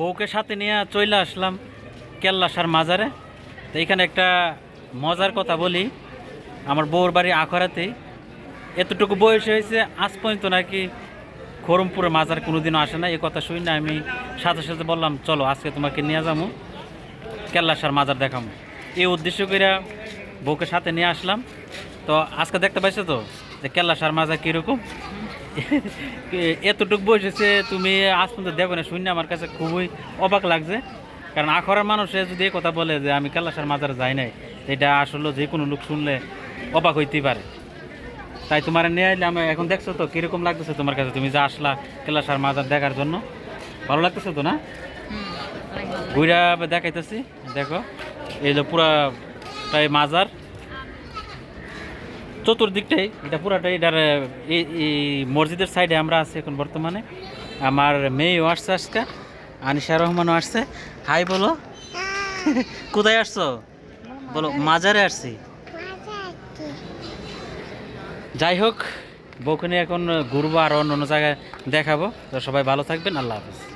বউকে সাথে নিয়ে চলে আসলাম কেল্লাসার মাজারে। তো এখানে একটা মজার কথা বলি, আমার বউর বাড়ি আখড়াতেই। এতটুকু বয়স হয়েছে, আজ পর্যন্ত নাকি খরমপুরের মাজার কোনোদিনও আসে না এই কথা শুনি না আমি সাথে সাথে বললাম, চলো, আজকে তোমাকে নিয়ে যাব কেল্লাসার মাজার দেখাবো এই উদ্দেশ্য করে বউকে সাথে নিয়ে আসলাম। তো আজকে দেখতে পাইছো তো, যে কেল্লাসার মাজার কীরকম? এতটুকু বসেছে তুমি আজ পর্যন্ত দেখো না শুনে আমার কাছে খুবই অবাক লাগছে। কারণ আখড়ার মানুষে যদি এই কথা বলে যে আমি কেল্লাসার মাজারে যাই নাই এটা আসলে যে কোনো লোক শুনলে অবাক হইতেই পারে। তাই তোমার নিয়ে আইলে আমি এখন দেখছ তো কীরকম লাগতেছে তোমার কাছে? তুমি যে আসলা কেল্লাসার মাজার দেখার জন্য ভালো লাগতেছে তো না? ঘুরা দেখাইতেছি দেখো এই যে পুরাটাই মাজার। চতুর্দিকটাই, এটা পুরাটাই, এটার এই মসজিদের সাইডে আমরা আছি এখন বর্তমানে। আমার মেয়েও আসছে আজকে, আনিশা রহমানও আসছে। হাই বলো। কোথায় আসছো? বলো, মাজারে আসছি। যাই হোক বউখানে এখন ঘুরবো আর অন্য অন্য জায়গায় দেখাবো। তো সবাই ভালো থাকবেন, আল্লাহ হাফিজ।